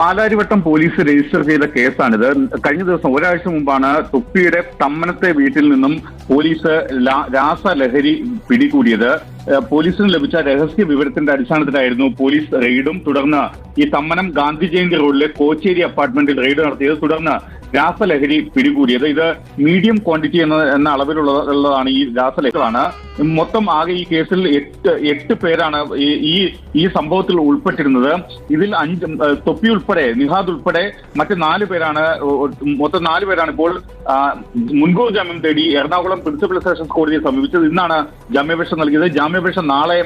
Palarivattom police register ചെയ്ത കേസാണിത്. കഴിഞ്ഞ ദിവസം ഒരാഴ്ച മുമ്പാണ് തുപ്പിയുടെ തമ്മനത്തെ വീട്ടിൽ നിന്നും പോലീസ് രാസലഹരി പിടികൂടിയത്. പോലീസിന് ലഭിച്ച രഹസ്യ വിവരത്തിന്റെ അടിസ്ഥാനത്തിലായിരുന്നു പോലീസ് റെയ്ഡും. തുടർന്ന് ഈ തമ്മനം ഗാന്ധി ജയന്തി റോഡിലെ കോച്ചേരി അപ്പാർട്ട്മെന്റിൽ റെയ്ഡ് നടത്തിയത്. തുടർന്ന് രാസലഹരി പിടികൂടിയത്. ഇത് മീഡിയം ക്വാണ്ടിറ്റി എന്ന എന്ന അളവിലുള്ളതാണ് ഈ രാസലഹരികളാണ്. മൊത്തം ആകെ ഈ കേസിൽ എട്ട് എട്ട് പേരാണ് ഈ- ഈ സംഭവത്തിൽ ഉൾപ്പെട്ടിരുന്നത്. ഇതിൽ അഞ്ച് തൊപ്പി ഉൾപ്പെടെ നിഹാദ് ഉൾപ്പെടെ മറ്റ് നാല് പേരാണ് മൊത്തം നാല് പേരാണ് ഇപ്പോൾ മുൻകൂർ ജാമ്യം തേടി എറണാകുളം പ്രിൻസിപ്പൽ സെഷൻസ് കോടതിയെ സമീപിച്ചത്. ഇന്നാണ് ജാമ്യാപേക്ഷ നൽകിയത്. ജാമ്യാപേക്ഷ നാളെ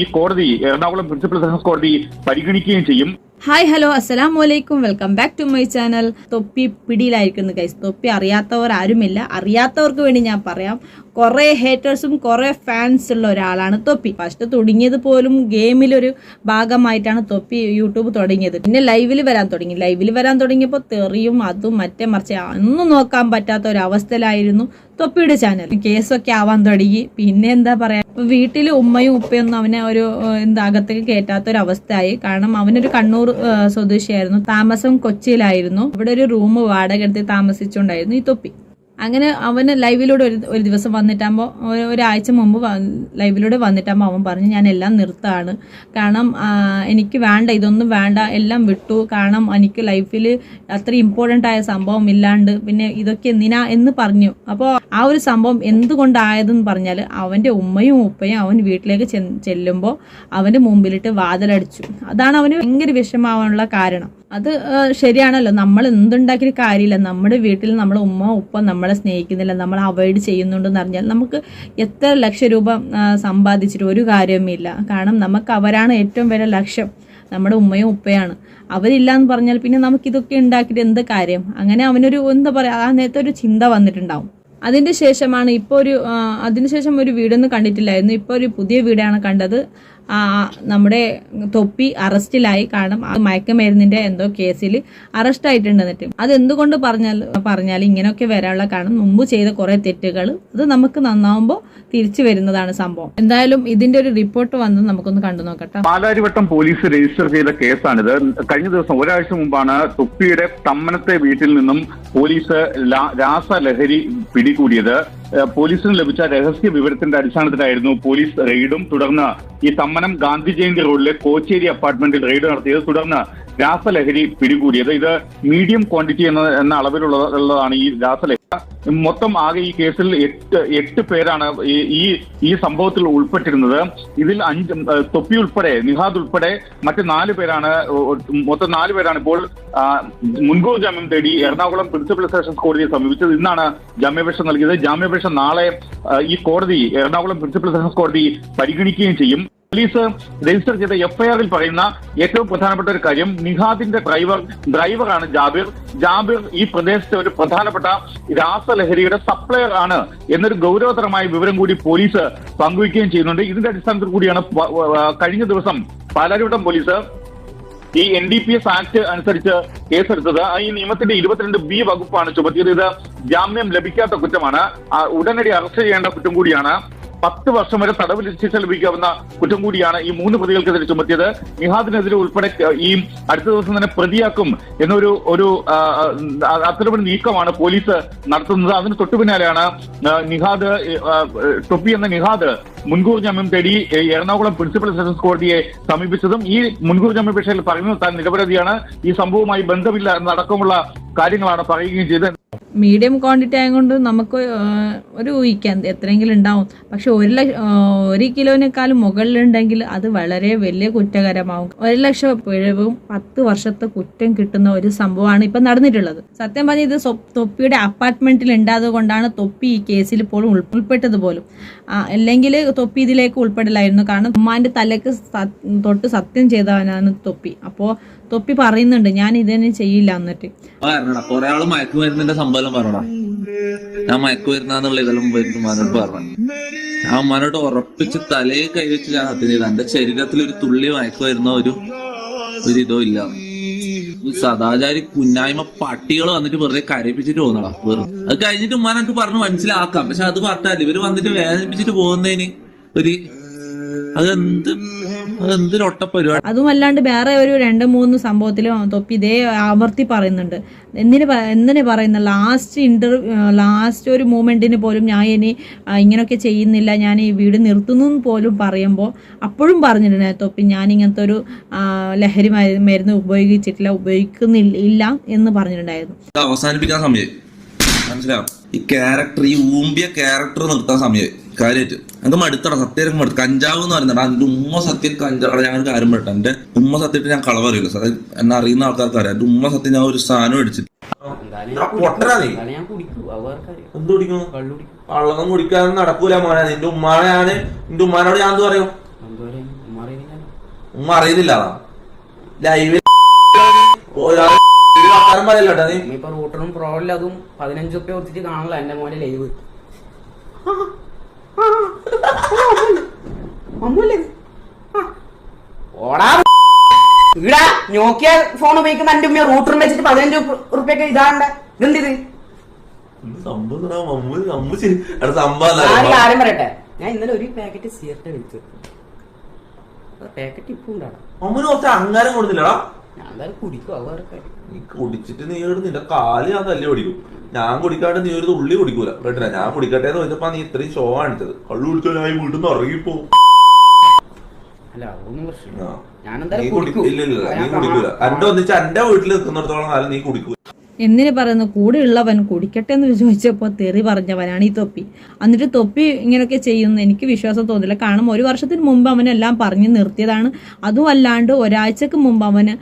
ഈ കോടതി എറണാകുളം പ്രിൻസിപ്പൽ സെഷൻസ് കോടതി പരിഗണിക്കുകയും ചെയ്യും. ഹായ് ഹലോ അസ്സലാം വലൈക്കും welcome back to my channel Thoppi പിടിയിലായിരിക്കുന്നു കൈസ് തൊപ്പി അറിയാത്തവർ ആരുമില്ല അറിയാത്തവർക്ക് വേണ്ടി ഞാൻ പറയാം. കുറേ ഹേറ്റേഴ്സും കുറേ ഫാൻസ് ഉള്ള ഒരാളാണ് തൊപ്പി. ഫസ്റ്റ് തുടങ്ങിയത് പോലും ഗെയിമിലൊരു ഭാഗമായിട്ടാണ് തൊപ്പി യൂട്യൂബ് തുടങ്ങിയത്. പിന്നെ ലൈവിൽ വരാൻ തുടങ്ങി. ലൈവിൽ വരാൻ തുടങ്ങിയപ്പോൾ തെറിയും അതും മറ്റേ മറിച്ച് ഒന്നും നോക്കാൻ പറ്റാത്ത ഒരു തൊപ്പിയുടെ ചാനൽ കേസൊക്കെ ആവാൻ തുടങ്ങി. പിന്നെ എന്താ പറയാ വീട്ടിൽ ഉമ്മയും ഉപ്പയൊന്നും അവനെ ഒരു എന്താ അകത്തേക്ക് കയറ്റാത്ത ഒരു അവസ്ഥയായി. കാരണം അവനൊരു കണ്ണൂർ സ്വദേശിയായിരുന്നു. താമസം കൊച്ചിയിലായിരുന്നു. ഇവിടെ ഒരു റൂം വാടക എടുത്ത് താമസിച്ചുണ്ടായിരുന്നു ഈ തൊപ്പി. അങ്ങനെ അവന് ലൈവിലൂടെ ഒരു ഒരു ദിവസം വന്നിട്ടാകുമ്പോൾ ഒരാഴ്ച മുമ്പ് ലൈവിലൂടെ വന്നിട്ടാകുമ്പോൾ അവൻ പറഞ്ഞു ഞാൻ എല്ലാം നിർത്താണ്. കാരണം എനിക്ക് വേണ്ട ഇതൊന്നും വേണ്ട എല്ലാം വിട്ടു. കാരണം എനിക്ക് ലൈഫിൽ അത്ര ഇമ്പോർട്ടന്റ് ആയ സംഭവം ഇല്ലാണ്ട്. പിന്നെ ഇതൊക്കെ എന്തിനാ? എന്ന് പറഞ്ഞു. അപ്പോൾ ആ ഒരു സംഭവം എന്തുകൊണ്ടായതെന്ന് പറഞ്ഞാൽ അവന്റെ ഉമ്മയും ഉപ്പയും അവൻ വീട്ടിലേക്ക് ചെല്ലുമ്പോൾ അവന്റെ മുമ്പിലിട്ട് വാതിലടിച്ചു. അതാണ് അവന് ഭയങ്കര വിഷമാവാനുള്ള കാരണം. അത് ശരിയാണല്ലോ. നമ്മൾ എന്തുണ്ടാക്കിയ കാര്യമില്ല. നമ്മുടെ വീട്ടിൽ നമ്മൾ ഉമ്മ ഉപ്പ നമ്മളെ സ്നേഹിക്കുന്നില്ല. നമ്മൾ അവോയ്ഡ് ചെയ്യുന്നുണ്ടെന്ന് അറിഞ്ഞാൽ നമുക്ക് എത്ര ലക്ഷം രൂപ സമ്പാദിച്ചിട്ട് ഒരു കാര്യവുമില്ല. കാരണം നമുക്ക് അവരാണ് ഏറ്റവും വലിയ ലക്ഷ്യം. നമ്മുടെ ഉമ്മയും ഉപ്പയാണ്. അവരില്ല എന്ന് പറഞ്ഞാൽ പിന്നെ നമുക്കിതൊക്കെ ഉണ്ടാക്കിയിട്ട് എന്ത് കാര്യം? അങ്ങനെ അവനൊരു എന്താ പറയുക ആ നേരത്തെ ഒരു ചിന്ത വന്നിട്ടുണ്ടാവും. അതിന്റെ ശേഷമാണ് ഇപ്പോൾ ഒരു അതിനുശേഷം ഒരു വീടൊന്നും കണ്ടിട്ടില്ലായിരുന്നു. ഇപ്പോൾ ഒരു പുതിയ വീടാണ് കണ്ടത്. നമ്മുടെ തൊപ്പി അറസ്റ്റിലായി. കാരണം അത് മയക്കുമരുന്നിന്റെ എന്തോ കേസിൽ അറസ്റ്റ് ആയിട്ടുണ്ട് എന്നിട്ട്. അത് എന്തുകൊണ്ട് പറഞ്ഞാൽ പറഞ്ഞാൽ ഇങ്ങനെയൊക്കെ വരാനുള്ള കാരണം മുമ്പ് ചെയ്ത കുറേ തെറ്റുകൾ അത് നമുക്ക് നന്നാവുമ്പോൾ തിരിച്ചു വരുന്നതാണ് സംഭവം. എന്തായാലും ഇതിന്റെ ഒരു റിപ്പോർട്ട് വന്നത് നമുക്കൊന്ന് കണ്ടു നോക്കട്ടെ. പാലാരിവട്ടം പോലീസ് രജിസ്റ്റർ ചെയ്ത കേസാണിത്. കഴിഞ്ഞ ദിവസം ഒരാഴ്ച മുമ്പാണ് തൊപ്പിയുടെ തമ്മനത്തെ വീട്ടിൽ നിന്നും പോലീസ് രാസലഹരി രാസലഹരി പിടികൂടിയത് പോലീസിന് ലഭിച്ച രഹസ്യ വിവരത്തിന്റെ അടിസ്ഥാനത്തിലായിരുന്നു പോലീസ് റെയ്ഡും. തുടർന്ന് ഈ സമ്മനം ഗാന്ധി ജയന്തി റോഡിലെ കോച്ചേരി അപ്പാർട്ട്മെന്റിൽ റെയ്ഡ് നടത്തിയത്. തുടർന്ന് രാസലഹരി പിടികൂടിയത്. ഇത് മീഡിയം ക്വാണ്ടിറ്റി എന്ന എന്ന അളവിലുള്ള ഉള്ളതാണ് ഈ രാസലഹരി. മൊത്തം ആകെ ഈ കേസിൽ എട്ട് എട്ട് പേരാണ് ഈ- ഈ സംഭവത്തിൽ ഉൾപ്പെട്ടിരുന്നത്. ഇതിൽ അഞ്ച് തൊപ്പി ഉൾപ്പെടെ നിഹാദ് ഉൾപ്പെടെ മറ്റ് നാല് പേരാണ് മൊത്തം നാല് പേരാണ് ഇപ്പോൾ മുൻകൂർ ജാമ്യം തേടി എറണാകുളം പ്രിൻസിപ്പൽ സെഷൻസ് കോടതിയെ സമീപിച്ചത്. ഇന്നാണ് ജാമ്യാപേക്ഷ നൽകിയത്. ജാമ്യാപേക്ഷ നാളെ ഈ കോടതി എറണാകുളം പ്രിൻസിപ്പൽ സെഷൻസ് കോടതി പരിഗണിക്കുകയും ചെയ്യും. പോലീസ് രജിസ്റ്റർ ചെയ്ത എഫ്ഐആറിൽ പറയുന്ന ഏറ്റവും പ്രധാനപ്പെട്ട ഒരു കാര്യം നിഹാദിന്റെ ഡ്രൈവർ ഡ്രൈവറാണ് ജാബിർ. ജാബിർ ഈ പ്രദേശത്തെ ഒരു പ്രധാനപ്പെട്ട രാസലഹരിയുടെ സപ്ലയർ ആണ് എന്നൊരു ഗൗരവതരമായ വിവരം കൂടി പോലീസ് പങ്കുവയ്ക്കുകയും ചെയ്യുന്നുണ്ട്. ഇതിന്റെ അടിസ്ഥാനത്തിൽ കൂടിയാണ് കഴിഞ്ഞ ദിവസം പാലാരിവട്ടം പോലീസ് ഈ N D P S act അനുസരിച്ച് കേസെടുത്തത്. ഈ നിയമത്തിന്റെ ഇരുപത്തിരണ്ട് ബി വകുപ്പാണ് ചുമത്തിയത്. ഇത് ജാമ്യം ലഭിക്കാത്ത കുറ്റമാണ്. ഉടനടി അറസ്റ്റ് ചെയ്യേണ്ട കുറ്റം കൂടിയാണ്. പത്ത് വർഷം വരെ തടവ് ശിക്ഷ ലഭിക്കാവുന്ന കുറ്റം കൂടിയാണ് ഈ മൂന്ന് പ്രതികൾക്കെതിരെ ചുമത്തിയത്. നിഹാദിനെതിരെ ഉൾപ്പെടെ ഈ അടുത്ത ദിവസം തന്നെ പ്രതിയാക്കും എന്നൊരു ഒരു അത്തരമൊരു നീക്കമാണ് പോലീസ് നടത്തുന്നത്. അതിന് തൊട്ടു പിന്നാലെയാണ് നിഹാദ് ടൊപ്പി എന്ന നിഹാദ് മുൻകൂർ ജാമ്യം തേടി എറണാകുളം പ്രിൻസിപ്പൽ സെഷൻസ് കോടതിയെ സമീപിച്ചതും ഈ മുൻകൂർ ജാമ്യാപേക്ഷയിൽ പറയുന്നത് താൻ നിരപരാധിയാണ്. ഈ സംഭവവുമായി ബന്ധമില്ല എന്നടക്കമുള്ള കാര്യങ്ങളാണ് പറയുകയും ചെയ്തത്. മീഡിയം ക്വാണ്ടിറ്റി ആയതുകൊണ്ട് നമുക്ക് ഒരു ഊഹിക്കാം എത്രയെങ്കിലും ഉണ്ടാവും. പക്ഷെ ഒരു ലക്ഷ ഒരു കിലോനേക്കാളും മുകളിലുണ്ടെങ്കിൽ അത് വളരെ വലിയ കുറ്റകരമാവും. ഒരു ലക്ഷം പിഴവും പത്ത് വർഷത്തെ കുറ്റം കിട്ടുന്ന ഒരു സംഭവമാണ് ഇപ്പൊ നടന്നിട്ടുള്ളത്. സത്യം പറഞ്ഞാൽ ഇത് തൊപ്പിയുടെ അപ്പാർട്ട്മെന്റിൽ ഉണ്ടായത് കൊണ്ടാണ് തൊപ്പി ഈ കേസിൽ പോലും ഉൾ- ഉൾപ്പെട്ടത് പോലും. അല്ലെങ്കിൽ തൊപ്പി ഇതിലേക്ക് ഉൾപ്പെടില്ലായിരുന്നു കാരണം ഉമ്മാന്റെ തലക്ക് തൊട്ട് സത്യം ചെയ്തവനാണ് തൊപ്പി. അപ്പോ തൊപ്പി പറയുന്നുണ്ട് ഞാൻ ഇതന്നെ ചെയ്യില്ല എന്നിട്ട്. ആൾ മയക്കുമരുന്നിന്റെ സംഭവം പറഞ്ഞടാ. ഞാൻ മയക്കുമരുന്നാന്നുള്ള ഇതെല്ലാം മനോട്ട് പറഞ്ഞു. ഞാൻ മനോട്ട് ഉറപ്പിച്ച് തലയെ കൈവച്ച് ഞാൻ സത്യം ചെയ്ത എന്റെ ശരീരത്തിൽ ഒരു തുള്ളി മയക്കുമരുന്ന ഒരു ഒരു ഇതോ ഇല്ല. സദാചാരി കുന്നായ്മ പട്ടികൾ വന്നിട്ട് വെറുതെ കരയിപ്പിച്ചിട്ട് പോകുന്നടാ വെറുതെ അത് കഴിഞ്ഞിട്ട് ഉമ്മാനൊക്കെ പറഞ്ഞു മനസ്സിലാക്കാം. പക്ഷെ അത് പറഞ്ഞാൽ ഇവർ വന്നിട്ട് വേദനിപ്പിച്ചിട്ട് പോകുന്നതിന് ഒരു അതെന്ത് അതെന്തിനൊട്ട പരിപാടി അതും അല്ലാണ്ട് വേറെ ഒരു രണ്ട് മൂന്ന് സംഭവത്തിലും തൊപ്പി ഇതേ ആവർത്തി പറയുന്നുണ്ട്. എന്തിന് എന്തിനു പറയുന്ന ലാസ്റ്റ് ഇന്റർവ്യൂ ലാസ്റ്റ് ഒരു മൂമെന്റിന് പോലും ഞാൻ ഇനി ഇങ്ങനെയൊക്കെ ചെയ്യുന്നില്ല. ഞാൻ ഈ വീട് നിർത്തുന്നു പോലും പറയുമ്പോൾ അപ്പോഴും പറഞ്ഞിട്ടുണ്ട് തൊപ്പി. ഞാൻ ഇങ്ങനത്തെ ഒരു ലഹരി മരുന്ന് ഉപയോഗിച്ചിട്ടില്ല ഉപയോഗിക്കുന്നില്ല ഇല്ല എന്ന് പറഞ്ഞിട്ടുണ്ടായിരുന്നു. അവസാനിപ്പിക്കാൻ സമയം. മനസ്സിലാവും ഈ ക്യാരക്ടർ ഈ ഊമ്പിയ ക്യാരക്ടർ നിർത്താൻ സമയമായി കാര്യമായിട്ട് എനിക്ക് മടുത്തട സത്യം മടുത്ത. കഞ്ചാവ് എന്ന് പറയുന്നത് എന്റെ ഉമ്മ സത്യം കഞ്ചാവ് ഞാൻ ഒരു കാര്യം പറയട്ടെ എന്റെ ഉമ്മ സത്യത്തിൽ ഞാൻ കളവറിയില്ല സത്യം എന്നെ അറിയുന്ന ആൾക്കാർക്ക് അറിയാം. എന്റെ ഉമ്മ സത്യം ഞാൻ ഒരു സാധനം അടിച്ചിട്ട്. എന്ത് കുടിക്കും? വള്ളം കുടിക്കാനൊന്നും നടക്കൂല മോനെ. നിന്റെ ഉമ്മാനെ ഞാൻ നിന്റെ ഉമ്മാനോട് ഞാൻ എന്ത് പറയും? ഉമ്മ അറിയുന്നില്ല. ലൈവിൽ ഒരാൾ വർത്താനം പറയല്ലോ നീ ഇപ്പൊ റൂട്ടറും പ്രോയിലും അതും പതിനഞ്ച് റുപ്യ കൊടുത്തിട്ട് കാണല്ലോ എന്റെ മോനെ ലൈവ്. ഓടാ. നോക്കിയ ഫോൺ ഉപയോഗിക്കുന്ന എന്റെ ഉമ്മ റൂട്ടറും വെച്ചിട്ട് പതിനഞ്ച് റുപ്യൊക്കെ ഇതാണ്ട ഇതെന്തിത്? സംഭവം ഇതാ, കാര്യം പറയട്ടെ? ഞാൻ ഇന്നലെ ഒരു പാക്കറ്റ് സിഗരറ്റ് കഴിച്ചു പാക്കറ്റ് ഇപ്പൊ ഉണ്ടാടാ അമ്മന് കുറച്ച് അഹങ്കാരം കൊടുത്തില്ലടാ. ഞാൻ എന്തായാലും കുടിക്കും അത് വേറെ കാര്യം. നീ കുടിച്ചിട്ട് നീ ഇവിടെ നിന്റെ കാൽ ഞാൻ തല്ലി ഓടിക്കും. ഞാൻ കുടിക്കാണ്ട് നീ ഒരു തുള്ളി കുടിക്കൂല. കേട്ടില്ല? ഞാൻ കുടിക്കട്ടെ എന്ന് ചോദിച്ചപ്പോ നീ ഇത്രയും ഷോ കാണിച്ചത് കള്ളു കുടിച്ചാൽ ഞാൻ വീട്ടിൽ നിന്ന് ഇറങ്ങിപ്പോ അല്ല അതൊന്നും ഞാൻ നീ എന്തായാലും കുടിക്കും ഇല്ല ഇല്ല നീ കുടിക്കൂല. എന്റെ ഒന്നിച്ച് എന്റെ വീട്ടിൽ നിൽക്കുന്നിടത്തോളം കാലം നീ കുടിക്കൂല. എന്തിനു പറയുന്നു? കൂടെ ഉള്ളവൻ കുടിക്കട്ടെ എന്ന് ചോദിച്ചപ്പോൾ തെറി പറഞ്ഞവനാണ് ഈ തൊപ്പി. എന്നിട്ട് തൊപ്പി ഇങ്ങനെയൊക്കെ ചെയ്യുന്നു. എനിക്ക് വിശ്വാസം തോന്നില്ല. കാരണം ഒരു വർഷത്തിന് മുമ്പ് അവനെല്ലാം പറഞ്ഞു നിർത്തിയതാണ്. അതും അല്ലാണ്ട് ഒരാഴ്ചക്ക് മുമ്പ് അവന്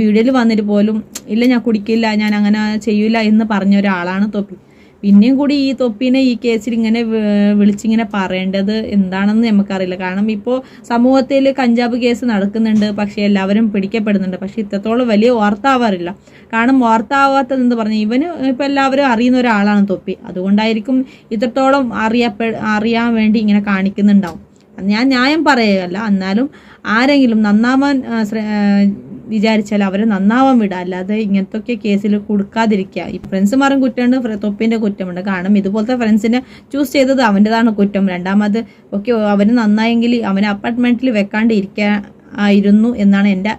വീഡിയോയിൽ വന്നിട്ട് പോലും ഇല്ല ഞാൻ കുടിക്കില്ല ഞാൻ അങ്ങനെ ചെയ്യില്ല എന്ന് പറഞ്ഞ ഒരാളാണ് തൊപ്പി. പിന്നെയും കൂടി ഈ തൊപ്പിനെ ഈ കേസിൽ ഇങ്ങനെ വിളിച്ചിങ്ങനെ പറയേണ്ടത് എന്താണെന്ന് നമുക്കറിയില്ല. കാരണം ഇപ്പോൾ സമൂഹത്തിൽ കഞ്ചാബ് കേസ് നടക്കുന്നുണ്ട് പക്ഷേ എല്ലാവരും പിടിക്കപ്പെടുന്നുണ്ട്. പക്ഷെ ഇത്രത്തോളം വലിയ വാർത്താവാറില്ല. കാരണം വാർത്താവാത്തതെന്ന് പറഞ്ഞാൽ ഇവന് ഇപ്പം എല്ലാവരും അറിയുന്ന ഒരാളാണ് തൊപ്പി. അതുകൊണ്ടായിരിക്കും ഇത്രത്തോളം അറിയപ്പെ അറിയാൻ വേണ്ടി ഇങ്ങനെ കാണിക്കുന്നുണ്ടാവും. ഞാൻ ന്യായം പറയുകയല്ല. എന്നാലും ആരെങ്കിലും നന്നാവാൻ വിചാരിച്ചാൽ അവരെ നന്നാവാൻ വിടുക അല്ലാതെ ഇങ്ങനത്തെ കേസിൽ കൊടുക്കാതിരിക്കുക. ഈ ഫ്രണ്ട്സുമാരും കുറ്റമുണ്ട് തൊപ്പിന്റെ കുറ്റമുണ്ട്. കാരണം ഇതുപോലത്തെ ഫ്രണ്ട്സിനെ ചൂസ് ചെയ്തത് അവന്റെതാണ് കുറ്റം. രണ്ടാമത് ഓക്കെ അവന് നന്നായെങ്കിൽ അവനെ അപ്പാർട്ട്മെന്റിൽ വെക്കാണ്ട് ഇരിക്കാൻ ആയിരുന്നു എന്നാണ് എന്റെ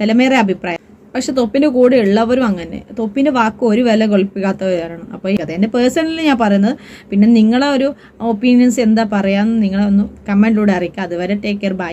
വിലമേറെ അഭിപ്രായം. പക്ഷെ തൊപ്പിന്റെ കൂടെ ഉള്ളവരും അങ്ങനെ. തൊപ്പിന്റെ വാക്ക് ഒരു വില കൊളിപ്പിക്കാത്തവരാണ് അപ്പോൾ അതെന്റെ പേഴ്സണലി ഞാൻ പറയുന്നത്. പിന്നെ നിങ്ങളെ ഒരു ഒപ്പീനിയൻസ് എന്താ പറയാന്ന് നിങ്ങളെ ഒന്ന് കമന്റിലൂടെ അറിയിക്കുക. അതുവരെ ടേക്ക് കെയർ ബൈ